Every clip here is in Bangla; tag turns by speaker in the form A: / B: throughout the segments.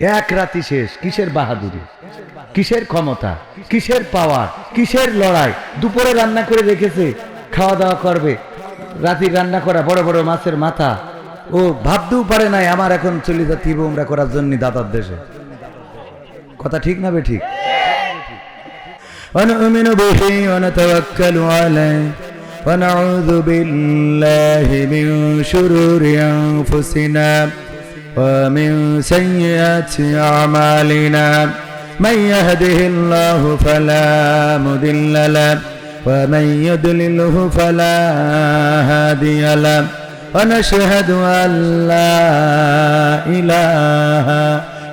A: এক রাতি শেষ কিসের বাহাদুরি কিসের ক্ষমতা কিসের পাওয়ার কিসের লড়াই দুপুরে রান্না করে রেখেছে খাওয়া দাওয়া করবে রাতি রান্না করা বড় বড় মাছের মাথা ও ভাবতেও পারে নাই আমার এখন চলে যাতে উমরা করার জন্য দাদার দেশে কথা ঠিক না বে ঠিক ونؤمن به ونتوكل عليه ونعوذ بالله من شرور أنفسنا ومن سيئات أعمالنا من يهده الله فلا مضل له ومن يضلله فلا هادي له ونشهد أن لا إله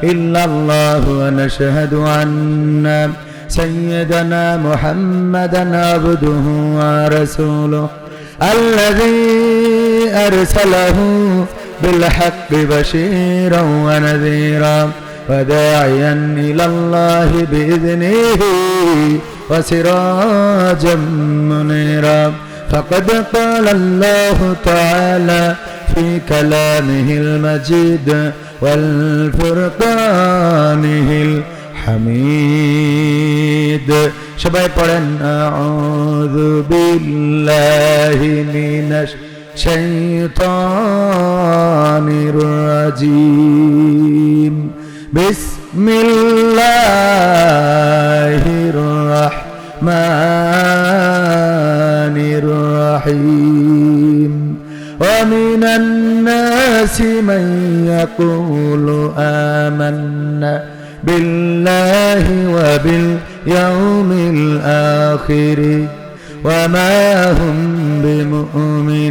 A: إلا الله ونشهد أن سيدنا محمدا عبده ورسوله الذي أرسله بالحق بشيرا ونذيرا وداعيا إلى الله بإذنه وسراجا منيرا فقد قال الله تعالى في كلامه المجيد والفرقانه الحميد সবাই পড়েন আউযু বিল্লাহি মিনাশ الشيطان الرجيم بسم الله الرحمن الرحيم ومن الناس من يقول آمنا بالله وباليوم الآخر وما هم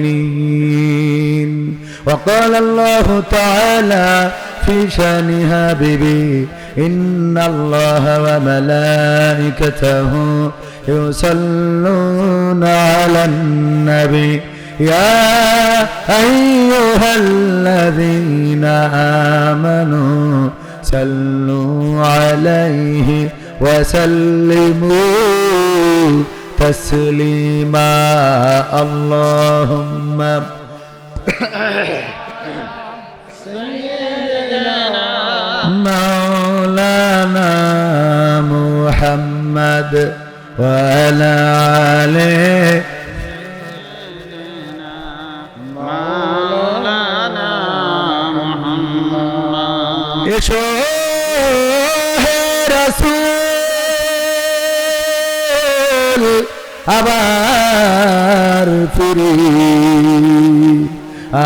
A: بمؤمنين وقال الله تعالى في شأن حبيبي إن الله وملائكته يصلون على النبي. يا أيها الذين آمنوا صلوا عليه وسلموا. تسليما. اللهم مولانا محمد وعلى آله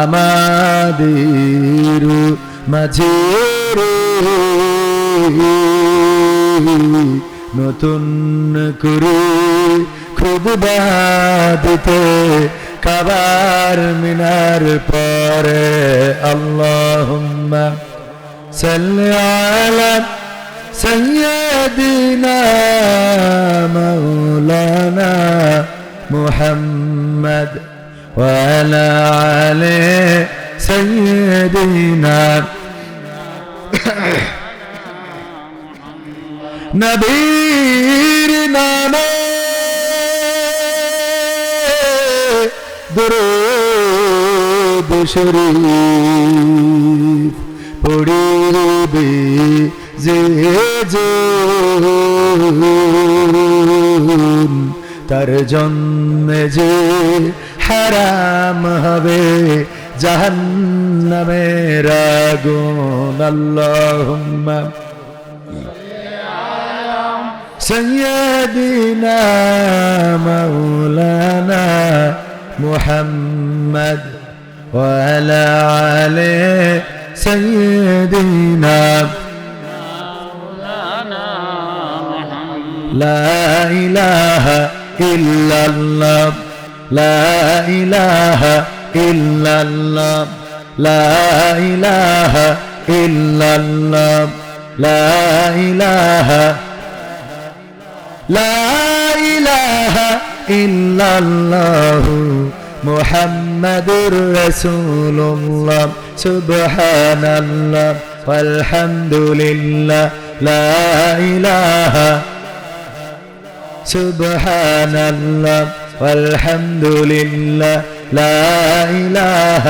A: আমাদের মাঝে রে নতুন করে খুব বাদিতে কাবার মিনার পরে আল্লাহুম্মা صل على سيدنا مولانا محمد وعلى علي سيدنا نبينا درود شريف. پڑی بے زیجون তার জন্মে যে হারাম হবে জাহান্নামের আগুন আল্লাহুম্মা سيدنا مولانا محمد وعلى آله سيدنا
B: مولانا محمد
A: لا إله إلا الله لا إله إلا الله لا إله إلا الله لا إله لا إله إلا الله محمد رسول الله سبحان الله والحمد لله لا إله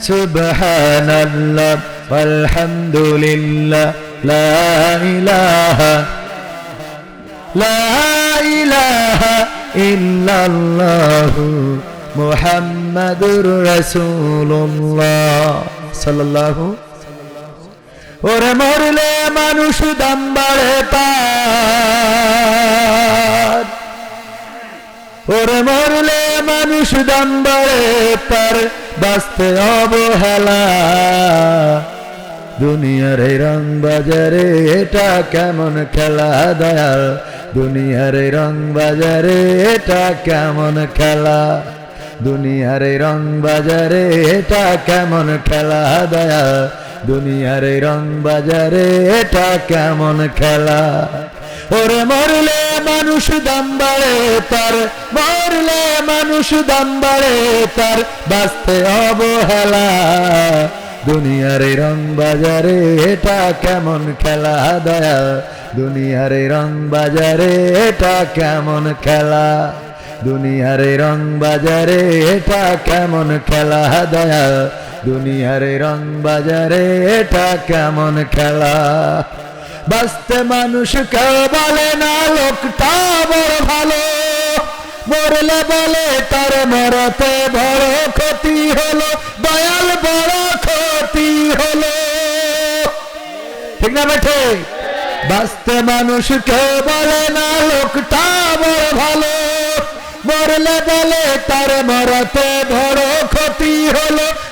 A: سبحان الله والحمد لله لا إله لا إله إلا الله محمد رسول الله صلى الله عليه وسلم ওরে মরলে মানুষ দাম বাড়ে তার ওরে মরলে মানুষ দাম বাড়ে তার বাঁচতে অবহেলা। দুনিয়ার এই রং বাজারে এটা কেমন খেলা দয়াল? দুনিয়ার এই রং বাজারে এটা কেমন খেলা? দুনিয়ার এই রং বাজারে এটা কেমন খেলা দয়া দুনিয়ার রং বাজারে এটা কেমন খেলা? ওরে মরলে মানুষ দাম বাড়ে, তার মরলে মানুষ দাম বাড়ে, তার বাঁচতে অবহেলা। দুনিয়ার রং বাজারে এটা কেমন খেলা দয়া দুনিয়ার রং বাজারে এটা কেমন খেলা? দুনিয়ার রং বাজারে এটা কেমন খেলা দয়া দুনিয়ার রং বাজারে, এটা কেমন খেলা? বাঁচতে মানুষ বলে না, লোকটা বড় ভালো। মরলে বলে, তার মরতে বড় ক্ষতি হলো। দয়াল বড় ক্ষতি হলো। ঠিক না বেঠে? বাঁচতে মানুষ কেউ বলে না, লোকটা বড় ভালো। মরলে বলে, তার মরতে বড় ক্ষতি হলো।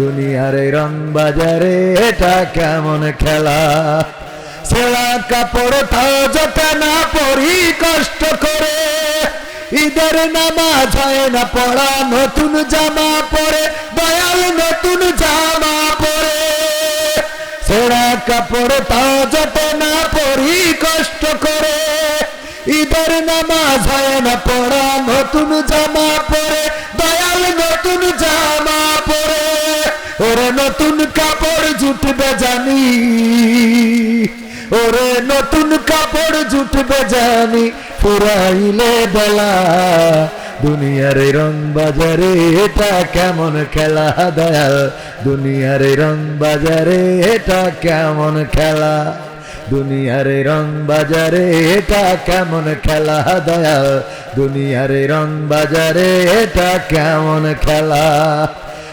A: দুনিয়ার এই রং বাজারে এটা কেমন খেলা? ছেঁড়া কাপড় যাতে না পরি কষ্ট করে। ঈদের নামাজ হয় না পড়া, নতুন জামা পরে, দয়াল নতুন জামা পরে। ছেঁড়া কাপড় যাতে না পরি কষ্ট করে। ঈদের নামাজ হয় না পড়া, নতুন জামা পরে, দয়াল নতুন জামা ওরে নতুন কাপড় জুটবে জানি। ওরে নতুন কাপড় জুটবে জানি। ফুরাইলে বেলা, দুনিয়ার রং বাজারে এটা কেমন খেলা দয়াল? দুনিয়ার রং বাজারে এটা কেমন খেলা? দুনিয়ার রং বাজারে এটা কেমন খেলা দয়াল? দুনিয়ার রং বাজারে এটা কেমন খেলা?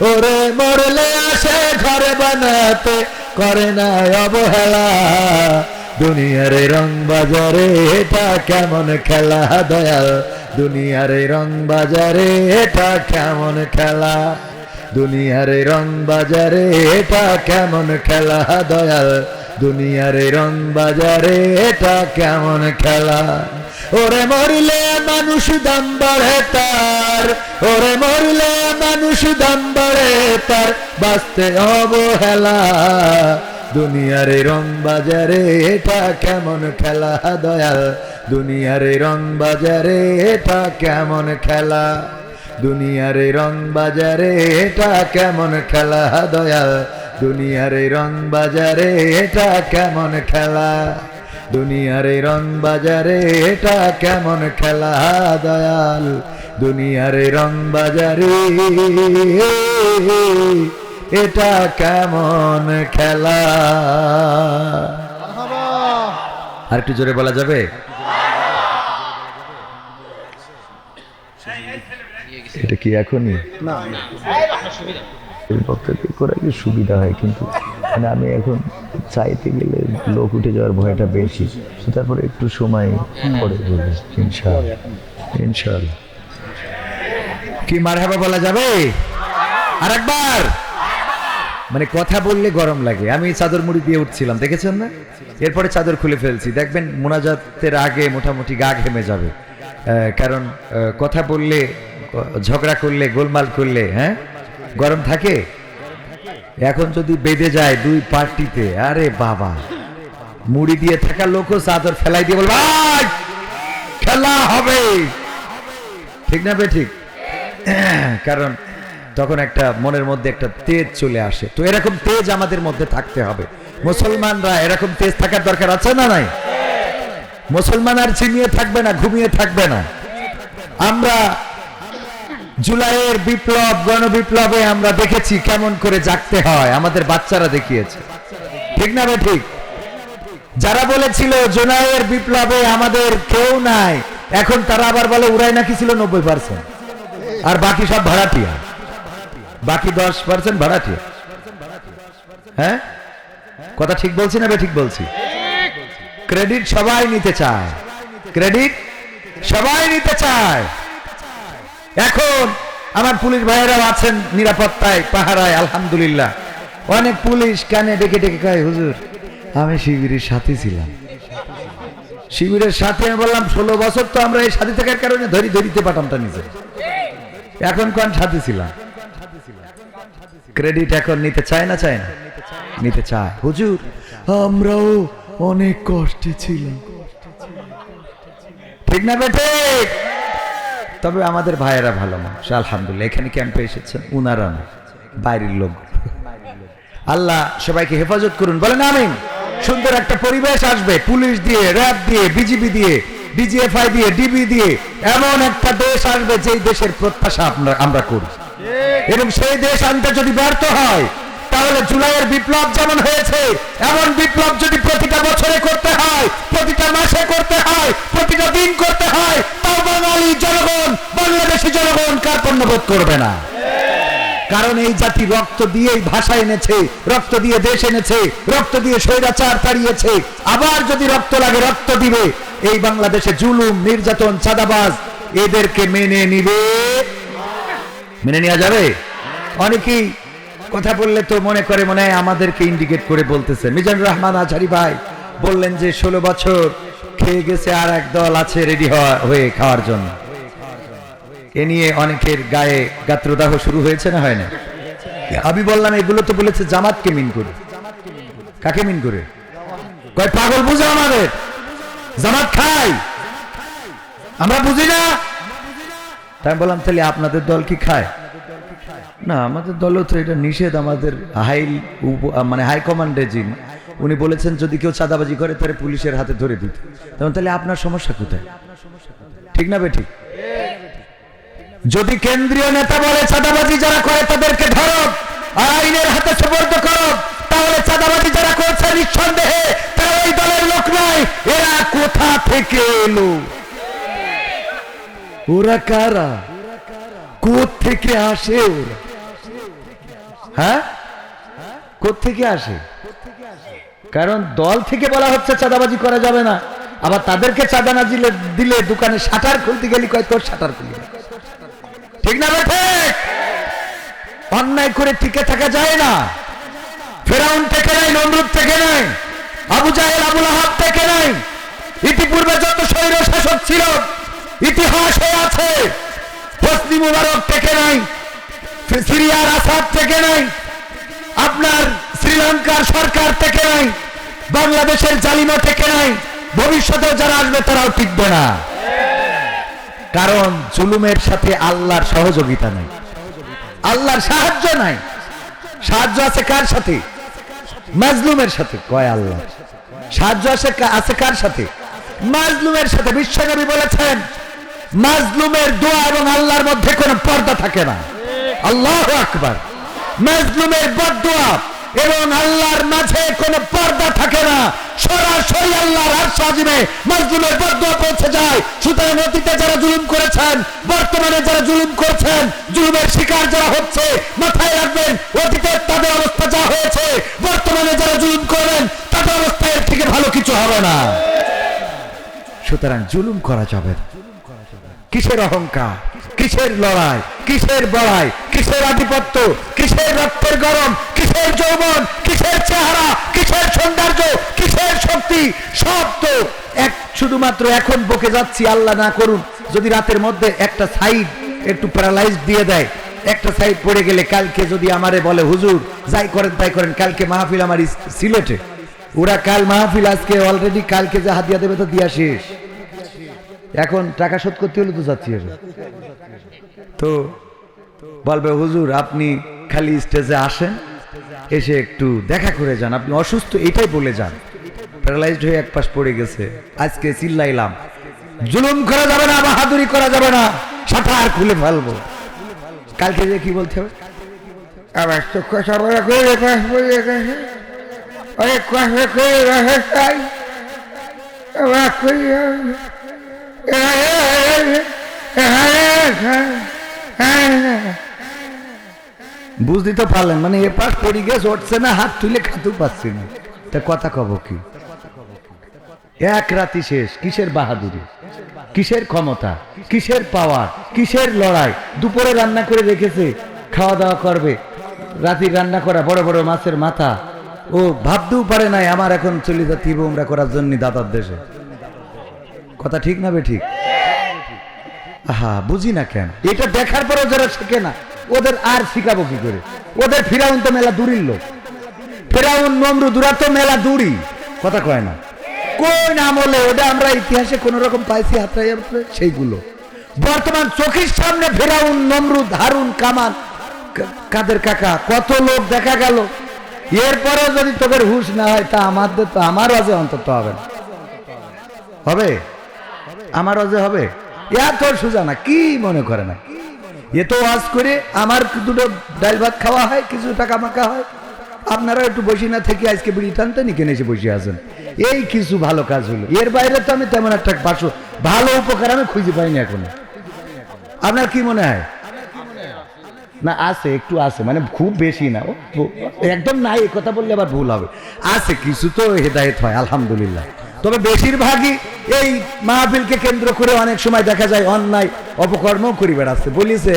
A: ওরে মরলে আসে ঘরে বানাতে করে না অবহেলা। দুনিয়ার রং বাজারে এটা কেমন খেলা, দয়াল? দুনিয়ার রং বাজারে এটা কেমন খেলা? দুনিয়ার রং বাজারে এটা কেমন খেলা, দয়াল? দুনিয়ার রং বাজারে এটা কেমন খেলা? ওরে মরলে মানুষ দাম বাড়ে তার। ওরে মরলে মানুষ দাম বাড়ে তার। বাঁচতে অবহেলা। দুনিয়ার রং বাজারে এটা কেমন খেলা? দয়াল, দুনিয়ার রং বাজারে এটা কেমন খেলা? দুনিয়ার রং বাজারে এটা কেমন খেলা? দয়াল দুনিয়ার এই রং বাজারে এটা কেমন খেলা? দুনিয়ার এই রং বাজারে এটা কেমন খেলা? দয়াল, দুনিয়ার এই রং বাজারে এটা কেমন খেলা? আর একটু জোরে বলা যাবে? এটা কি এখনই? এই বক্তব্য করা কি সুবিধা হয় কিন্তু মানে আমি এখন চাইতে গেলে লোক উঠে যাওয়ার ভয়টা বেশি। তারপরে একটু সময় পরে বলবে ইনশাআল্লাহ ইনশাআল্লাহ। কি মারহাবা বলা যাবে? আরেকবার! মানে কথা বললে গরম লাগে। আমি চাদর মুড়ি দিয়ে উঠছিলাম দেখেছেন না? এরপরে চাদর খুলে ফেলছি। দেখবেন মোনাজাতের আগে মোটামুটি গা ঘেমে যাবে। কারণ কথা বললে ঝগড়া করলে গোলমাল করলে হ্যাঁ? গরম থাকে? এখন যদি বেঁধে যায় দুই পার্টিতে আরে বাবা। মুড়ি দিয়ে থাকা লোকও চাদর ফেলাই দিয়ে বলবে "আয়, খেলা হবে। ঠিক না বে ঠিক? কারণ তখন একটা মনের মধ্যে একটা তেজ চলে আসে। তো এরকম তেজ আমাদের মধ্যে থাকতে হবে। মুসলমানরা এরকম তেজ থাকার দরকার আছে না নাই? মুসলমান আর চিনিয়ে থাকবে না ঘুমিয়ে থাকবে না। আমরা জুলাইয়ের বিপ্লব, গণবিপ্লবে আমরা দেখেছি কেমন করে জাগতে হয়, আমাদের বাচ্চারা দেখিয়েছে। ঠিক না ঠিক? যারা বলেছিল জুলাইয়ের বিপ্লবে আমাদের কেউ নাই, এখন তারা আবার বলে উড়াই নাকি ছিল নব্বই পার্সেন্ট আর বাকি সব ভাড়াটিয়া। বাকি দশ পার্সেন্ট ভাড়াটিয়া। হ্যাঁ? কথা ঠিক বলছি না বে ঠিক বলছি? ক্রেডিট সবাই নিতে চায়। ক্রেডিট সবাই নিতে চায়। এখন আমার পুলিশ ভাইয়েরাও আছেন নিরাপত্তায়, পাহারায়, আলহামদুলিল্লাহ। অনেক পুলিশ কানে ডেকে ডেকে কয়, হুজুর, আমি শিবিরের সাথে ছিলাম। শিবিরের সাথে, আমি বললাম, ষোলো বছর তো আমরা এই সাথে থাকার কারণে ধরি, ধরিতে পাঠাম তা নিজে। এখন কোন সাথে ছিলাম? ক্রেডিট এখন নিতে চায় না চায় না? নিতে চায়। হুজুর, আমরাও অনেক কষ্টে ছিলাম। ঠিক না বেটে তবে আমাদের ভাইয়েরা ভালো মানুষ, আলহামদুলিল্লাহ। এখানে ক্যাম্পে এসেছেন উনারা না, বাইরের লোক। আল্লাহ সবাইকে হেফাজত করুন, বলেন আমিন। সুন্দর একটা পরিবেশ আসবে, পুলিশ দিয়ে, র্যাব দিয়ে, বিজিবি দিয়ে, ডিজিএফআই দিয়ে, ডিবি দিয়ে, এমন একটা দেশ আসবে যেই দেশের প্রত্যাশা আমরা আমরা করি। এবং সেই দেশ আনতে যদি ব্যর্থ হয়, তাহলে জুলাইয়ের বিপ্লব যেমন হয়েছে, এমন বিপ্লব যদি প্রতিটা বছরে করতে হয়, প্রতিটা মাসে করতে হয়, প্রতিটা দিন করতে হয়, তাও বাঙালি জনগণ জনগণ করবে না। কারণ এই জাতি রক্ত দিয়েই ভাষা এনেছে, রক্ত দিয়ে দেশ এনেছে, রক্ত দিয়ে স্বৈরাচার তাড়িয়েছে আবার যদি রক্ত লাগে, রক্ত দিবে। এই বাংলাদেশে জুলুম, নির্যাতন, চাঁদাবাজ এদেরকে মেনে নিবে। মেনে নেওয়া যাবে? অনেকেই কথা বললে তো মনে করে, মনে হয় আমাদেরকে ইন্ডিকেট করে বলতেছে। মিজানুর রহমান আচারি ভাই বললেন যে, ষোলো বছর খেয়ে গেছে আর এক দল আছে রেডি হয়ে খাওয়ার জন্য। এ নিয়ে অনেকের গায়ে গাত্রদাহ শুরু হয়েছে না হয় না আমি বললাম এগুলো তো বলেছে জামাতকে মিন করে। কাকে মিন করে? কয় পাগল বুঝে আমাদের। জামাত খাই আমরা বুঝি না। তাই বললাম তাহলে আপনাদের দল কি খায়? না আমাদের দলও তো এটা নিষেধ আমাদের হাই মানে হাই কমান্ডে যিনি উনি বলেছেন যদি কেউ চাঁদাবাজি করে তাহলে পুলিশের হাতে ধরে দিতে। তখন তাহলে আপনার সমস্যা কোথায়? ঠিক না বে ঠিক? যদি কেন্দ্রীয় নেতা বলে চাঁদাবাজি যারা করে তাদেরকে ধরো আইনের হাতে সুপর্দ করো, তাহলে চাঁদাবাজি যারা করছে নিঃসন্দেহে তারা ওই দলের লোক নয়, এরা কোথা থেকে এলো? ওরা কারা? থেকে আসে ওরা? হ্যাঁ? থেকে আসে? কারণ দল থেকে বলা হচ্ছে চাঁদাবাজি করা যাবে না। আবার তাদেরকে চাঁদা না দিলে দিলে দোকানে শাটার খুলতে গেলি কয় তোর শাটার খুলি। ঠিক না বেঠে অন্যায় করে টিকে থাকা যায় না। ফেরাউন থেকে নাই নমরুদ থেকে নাই আবু জাহেল, আবুল আহাব থেকে নাই ইতিপূর্বে যত স্বৈর শাসক ছিল, ইতিহাসে আছে। হোসনি মুবারক থেকে নাই সিরিয়ার আসাদ থেকে নাই আপনার শ্রীলঙ্কার সরকার থেকে নাই বাংলাদেশের জালিমা থেকে নাই ভবিষ্যতেও যারা আসবে তারাও টিকবে না। কারণ জুলুমের সাথে আল্লাহর সহযোগিতা নাই। আল্লাহর সাহায্য নাই। সাহায্য আছে কার সাথে? মাজলুমের সাথে। কয় আল্লাহ? সাহায্য আছে আছে কার সাথে? মাজলুমের সাথে। বিশ্বনবী বলেছেন, মাজলুমের দোয়া এবং আল্লাহর মধ্যে কোনো পর্দা থাকে না। আল্লাহ আকবার। মাজলুমের বদদোয়া এবং আল্লাহর মাঝে কোনো পর্দা থাকে না। সরাসরি আল্লাহর আর সাজিমে মজলুমের বদ্ধ পৌঁছে যায়। সুতরাং অতীতে যারা জুলুম করেছেন, বর্তমানে যারা জুলুম করছেন, জুলুমের শিকার যারা হচ্ছে, মাথায় রাখবেন, অতীতে তাদের অবস্থা যা হয়েছে, বর্তমানে যারা জুলুম করবেন, তাদের অবস্থা এর থেকে ভালো কিছু হবে না। সুতরাং জুলুম করা যাবে কিসের অহংকার? কিসের লড়াই? কিসের বড়াই? কিসের আধিপত্য? কিসের রক্তের গরম? কিসের যৌবন? কিসের চেহারা? কিসের সৌন্দর্য? কিসের শক্তি? সব তো এক, শুধুমাত্র এখন বকে যাচ্ছি, আল্লাহ না করুন। যদি রাতের মধ্যে একটা সাইড একটু প্যারালাইজ দিয়ে দেয়, একটা সাইড পড়ে গেলে কালকে যদি আমারে বলে, হুজুর, যাই করেন, তাই করেন, কালকে মাহফিল আমার সিলেটে। ওরা কাল মাহফিল, আজকে অলরেডি কালকে যা হাতিয়া দেবে তো দিয়া শেষ। এখন টাকা শোধ করতে হলে তো যাচ্ছি তো বলবে, হুজুর, আপনি খালি স্টেজে আসেন, এসে একটু দেখা করে যান। আপনি অসুস্থ, এটাই বলে যান। প্যারালাইজড হয়ে এক পাশ পড়ে গেছে। আজকে চিল্লাইলাম, জুলুম করা যাবে না, বাহাদুরি করা যাবে না, সাঁতার খুলে ফেলব। কালকে যে কি বলতে হবে? আবার কথা বলা করে আবার বুঝতে তো পারলেন মানে এ পাশ পড়ি গেছে, উঠছে না, হাত তুলে খাতেও পাচ্ছি না। তা কথা কব কি? এক রাতি শেষ, কিসের বাহাদুরি? কিসের ক্ষমতা? কিসের পাওয়ার? কিসের লড়াই? দুপুরে রান্না করে রেখেছে, খাওয়া দাওয়া করবে রাতি রান্না করা বড় বড় মাছের মাথা। ও ভাবতেও পারে নাই, আমার এখন চলে যাচ্ছি আমরা করার জন্য দাদার দেশে। কথা ঠিক না বে ঠিক? হা বুঝি না কেন? এটা দেখার পরে যারা শেখে না, ওদের আর শিখাবো কি করে? ওদের ফিরাউন তো মেলা দূরির লোক। ফেরাউন নমরু দুরা তো মেলা দূরি কথা কয় না। কোন আমলে ওটা আমরা ইতিহাসে কোন রকম পাইছি, হাতড়াই সেইগুলো। বর্তমান চোখের সামনে ফেরাউন, নমরুদ, হারুন কামান কাদের কাকা, কত লোক দেখা গেল। এরপরে যদি তোদের হুশ না হয়, তা আমাদের তো, আমার আজে অন্তত হবে না। হবে? আমার অজে হবে? এত সোজা না, কি মনে করে না? এ তো ওয়াজ করে আমার দুটো ডাল ভাত খাওয়া হয়, কিছু টাকা মাকা হয়। আপনারা একটু বসে না থেকে আজকে বিড়ি টানতে নি কিনে এসে বসে আছেন। এই কিছু ভালো কাজ হলো। এর বাইরে তো আমি তেমন একটা পাশো ভালো উপকার আমি খুঁজে পাইনি এখন। আপনার কি মনে হয়? না, আছে, একটু আছে মানে খুব বেশি না একদম নাই কথা বললে আবার ভুল হবে। আছে, কিছু তো হেদায়েত হয়, আলহামদুলিল্লাহ। তবে বেশিরভাগই এই মাহফিলকে কেন্দ্র করে অনেক সময় দেখা যায় অন্যায় অপকর্ম করি বেড়াচ্ছে। বলিছে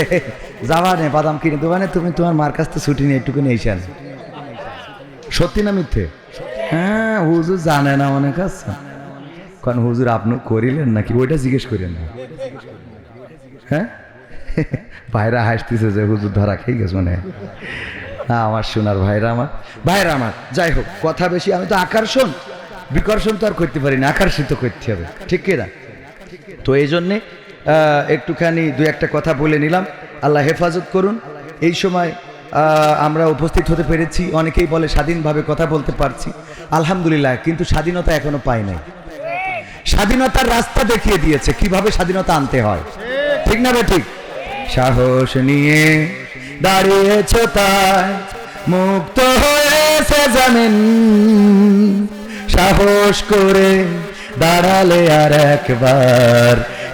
A: যাবা নে বাদাম কিনে দেবা নে তুমি তোমার মার কাছ থেকে ছুটি নিয়ে একটুখানি এসে আন। সত্যি না মিথ্যে? হ্যাঁ হুজুর জানে না অনেক আছে কারণ হুজুর আপনি করিলেন নাকি? ওইটা জিজ্ঞেস করেন না হ্যাঁ? ভাইরা হাসতেছে যে হুজুর ধরা খেয়ে গেছে মানে আমার শোনার ভাইরা আমার। ভাইরা আমার, যাই হোক, কথা বেশি, আমি তো আকর্ষণ। বিকর্ষণ তো আর করতে পারি না আকর্ষিত করতে হবে। ঠিক কিনা তো এই জন্যে একটুখানি দু একটা কথা বলে নিলাম। আল্লাহ হেফাজত করুন। এই সময় আমরা উপস্থিত হতে পেরেছি। অনেকেই বলে স্বাধীনভাবে কথা বলতে পারছি। আলহামদুলিল্লাহ, কিন্তু স্বাধীনতা এখনও পাই নাই। স্বাধীনতার রাস্তা দেখিয়ে দিয়েছে, কীভাবে স্বাধীনতা আনতে হয়। ঠিক না বে ঠিক? সাহস নিয়ে দাঁড়িয়েছ তাই, মুক্ত হয়েছে জানেন। সাহস করে দাঁড়ালে আর একবার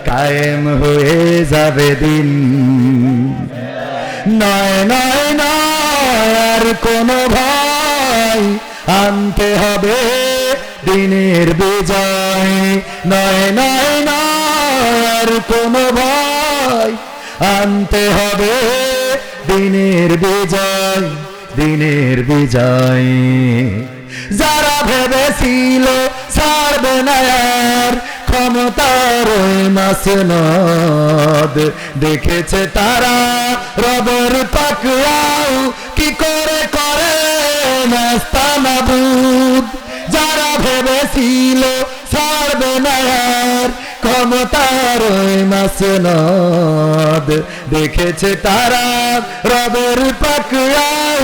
A: কায়েম হয়ে যাবে দিন। নয় নয় নয়, আর কোনো আনতে হবে দিনের বিজয়। নয় নয় নয়, আর কোনো আনতে হবে দিনের বিজয়। দিনের বিজয়। যারা ভেবেছিল ছাড়বে না ক্ষমতার মাসনদ। দেখেছে তারা রবের পাকড়াও কি করে করে নাস্তানাবুদ যারা ভেবেছিল ছাড়বে না ক্ষমতার মাসনদ। দেখেছে তারা রবের করে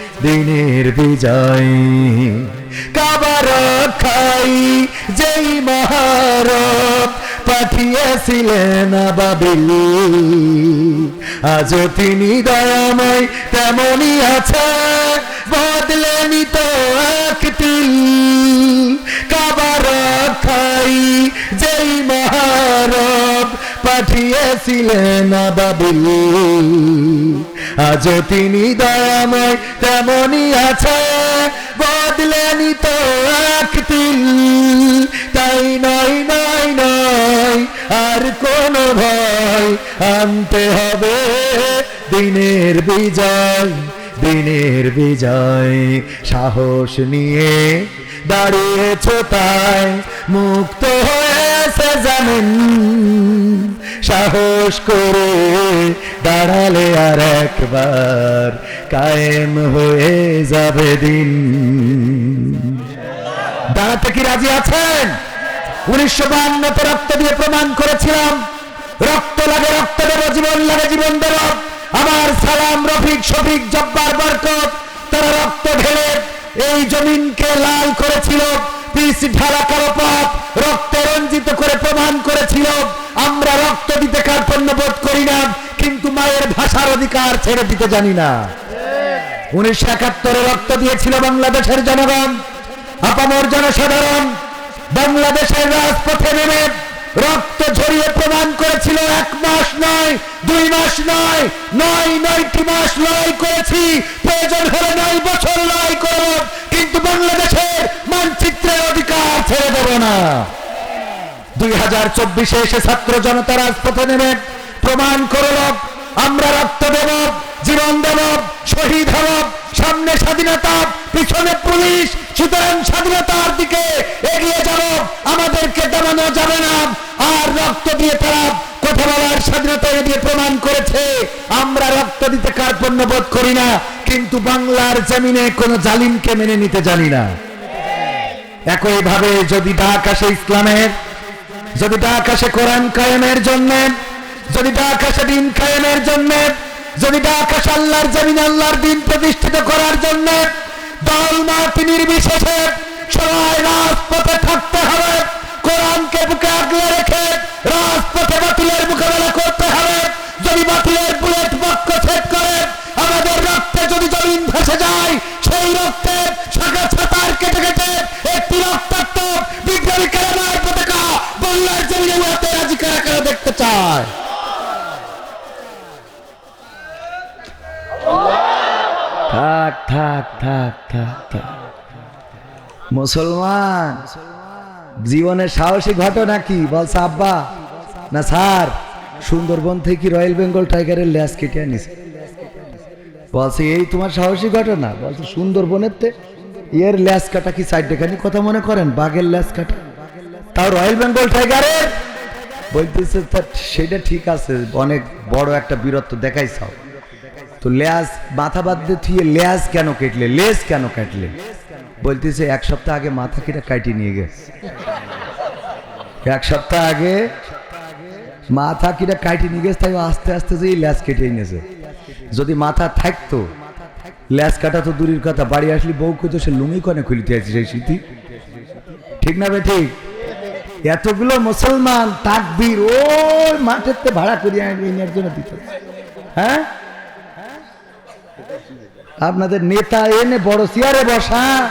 A: দিনের বিজয়। কাবার খাই যেই মহারত পাঠিয়েছিলেন বাবিল আজও তিনি দয়াময় তেমনই আছে, বদলেনি তো একটি। কাবার খাই যেই মহারব পাঠিয়েছিলেন বাবিল আজও তিনি দয়াময় তেমনই আছে, বদলেনি তো একটি তাই নয় নয় নয়, আর কোন ভয় আনতে হবে। দিনের বিজয় দিনের বিজয়, সাহস নিয়ে দাঁড়িয়েছ তাই মুক্ত হয়েছে জানেন। সাহস করে দাঁড়ালে আর একবার কায়েম হয়ে যাবে দিন। দাঁড়াতে কি রাজি আছেন? উনিশশো বাহান্নতে রক্ত দিয়ে প্রমাণ করেছিলাম। রক্ত লাগে, রক্ত দেব, জীবন লাগে, জীবন দেব। আমার সালাম, রফিক, শফিক, জব্বার, বরকত, তারা রক্ত ঢেলে এই জমিনকে লাল করেছিল। পিস ঢালা কারও রক্তে রঞ্জিত করে প্রমাণ করেছিল। আমরা রক্ত দিতে কার্পণ্য বোধ করি না, কিন্তু মায়ের ভাষার অধিকার ছেড়ে দিতে জানি না। উনিশশো একাত্তরে রক্ত দিয়েছিল বাংলাদেশের জনগণ। আপামর জনসাধারণ, বাংলাদেশের রাজপথে নেমে রক্ত ঝরিয়ে প্রমাণ করেছিল, এক মাস নয়, দুই মাস নয় নয় নয়টি মাস লড়াই করেছি, প্রয়োজন হলে নয় বছর লড়াই করব, কিন্তু বাংলাদেশের মানচিত্রের অধিকার ছেড়ে দেব না। দুই এসে ছাত্র জনতা রাজপথে নেমে প্রমাণ করল, আমরা রক্ত দেব, জীবন দেব, শহীদ হব, সামনে স্বাধীনতা, পিছনে পুলিশ, সুতরাং স্বাধীনতার দিকে এগিয়ে যাব, আমাদেরকে দাঁড়ানো যাবে না, আর রক্ত দিয়ে তারা কথা বলার স্বাধীনতা দিয়ে প্রমাণ করেছে, আমরা রক্ত দিতে কার্পণ্য বোধ করি না, কিন্তু বাংলার জমিনে কোনো জালিমকে মেনে নিতে জানি না। একইভাবে যদি ডাক আসে ইসলামের যদি ডাক কোরআন কায়েমের জন্য, যদি ডাক দিন কায়েমের জন্য, যদি ডাক আল্লাহর জমিন, আল্লাহর দিন প্রতিষ্ঠিত করার জন্য, দল মাটি নির্বিশেষে সবাই রাজপথে থাকতে হবে, কোরআনকে বুকে আগলে রেখে রাজপথে বাতিলের মোকাবেলা করতে হবে। যদি বাতিলের চায় থাক থাক থাক থাক থাক মুসলমান জীবনের সাহসী ঘটনা কি বলছে, আব্বা, না স্যার, সুন্দরবন থেকে রয়্যাল বেঙ্গল টাইগারের ল্যাস কেটে আনিস বলছে, এই তোমার সাহসী ঘটনা? বলছে, সুন্দরবনের তে এর ল্যাস কাটা কি সাইড দেখানি কথা মনে করেন? বাঘের ল্যাস কাটা। তাও রয়্যাল বেঙ্গল টাইগারের বলতেছে, তা সেটা ঠিক আছে, অনেক বড় একটা বীরত্ব দেখাইছাও। তো ল্যাস মাথা বাদ দিয়ে ল্যাস কেন কেটলে? লেস কেন কাটলে? বলতেছে, এক সপ্তাহ আগে মাথা কেটে কাটিয়ে নিয়ে গেছে। এক সপ্তাহ আগে মাথা কিটা কাটি নিয়ে গেছে, তাই আস্তে আস্তে যে ল্যাস কেটে নিয়েছে যদি মাথা থাকতো ল্যাস কাটা তো দূরের কথা, বাড়ি আসলে বউ কইতো সে লুঙ্গি কনে খুলিতে আছে সেই স্মৃতি। ঠিক না বে ঠিক? এতগুলো মুসলমান তাকবীর ওই মাঠের তে ভাড়া করিয়ে নেওয়ার জন্য দিত হ্যাঁ? আপনাদের নেতা এনে বড় চেয়ারে বসা।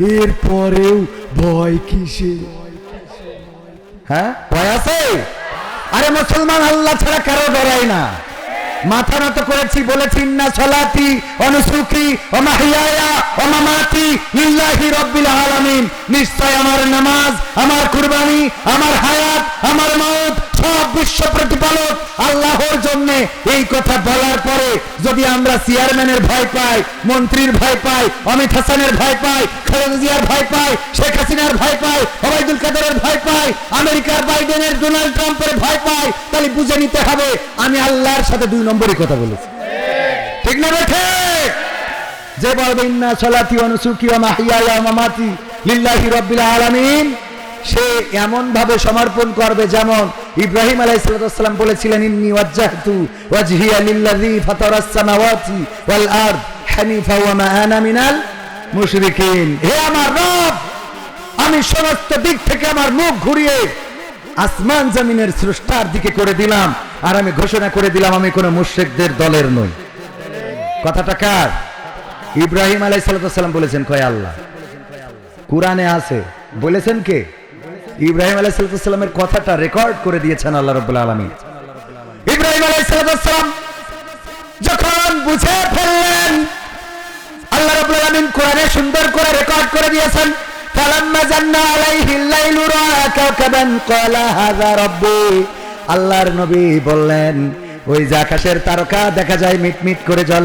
A: এরপরেও ভয় কিসে? হ্যাঁ? ভয় আছে? আরে মুসলমান আল্লাহ ছাড়া কারও ডরায় না। মাথা নত করেছি, বলেছি না সলাতি অনুসুকি অমাহিয়ায়া অমামাতি ইল্লাহি রব্বিল আলামিন। নিশ্চয় আমার নামাজ, আমার কুরবানি, আমার হায়াত, আমার মত সব বিশ্ব প্রতিপালক আল্লাহর জন্য এই কথা বলার পরে যদি আমরা চেয়ারম্যানের ভয় পাই, মন্ত্রীর ভয় পাই, অমিত হাসানের ভয় পাই খালেদা জিয়ার ভয় পাই, শেখ হাসিনার ভয় পাই, ওবায়দুল কাদেরের ভয় পাই, আমেরিকার বাইডেনের ডোনাল্ড ট্রাম্পের ভয় পাই, তাহলে বুঝে নিতে হবে আমি আল্লাহর সাথে দুই নম্বরই কথা বলেছি। ঠিক না রেখে যে বলবে, ইন্না সলাতি অনুসুকি ওয়া মামাতি লিল্লাহি রাব্বিল আলামিন, সে এমন ভাবে সমর্পণ করবে যেমন ইব্রাহিম আলাইহিসসালাম বলেছিলেন, ইন্নি ওয়াজ্জাহতু ওয়াজহিয়া লিল্লাযী ফাতারাস সামাওয়াতি ওয়াল আরদ হানিফা ওয়া মা আনা মিনাল মুশরিকিন। হে আমার রব, আমি সমস্ত দিক থেকে আমার মুখ ঘুরিয়ে আসমান জমিনের স্রষ্টার দিকে করে দিলাম, আর আমি ঘোষণা করে দিলাম, আমি কোনো মুশরিকদের দলের নই। কথাটা কার? ইব্রাহিম আলাই সাল্লাম বলেছেন, কয় আল্লাহ? কোরআনে আছে। বলেছেন কে? ইব্রাহিম আলাই সাল্লামের কথাটা রেকর্ড করে দিয়েছেন আল্লাহ রব্বুল আলমী ইব্রাহিম আলাই সাল্লাম যখন বুঝে ফেললেন, আল্লাহ রাব্বুল আলামিন কোরআনে সুন্দর করে রেকর্ড করে দিয়েছেন রাব্বি। আল্লাহর নবী বললেন, ওই যে আকাশের তারকা দেখা যায় মিটমিট করে জ্বলে।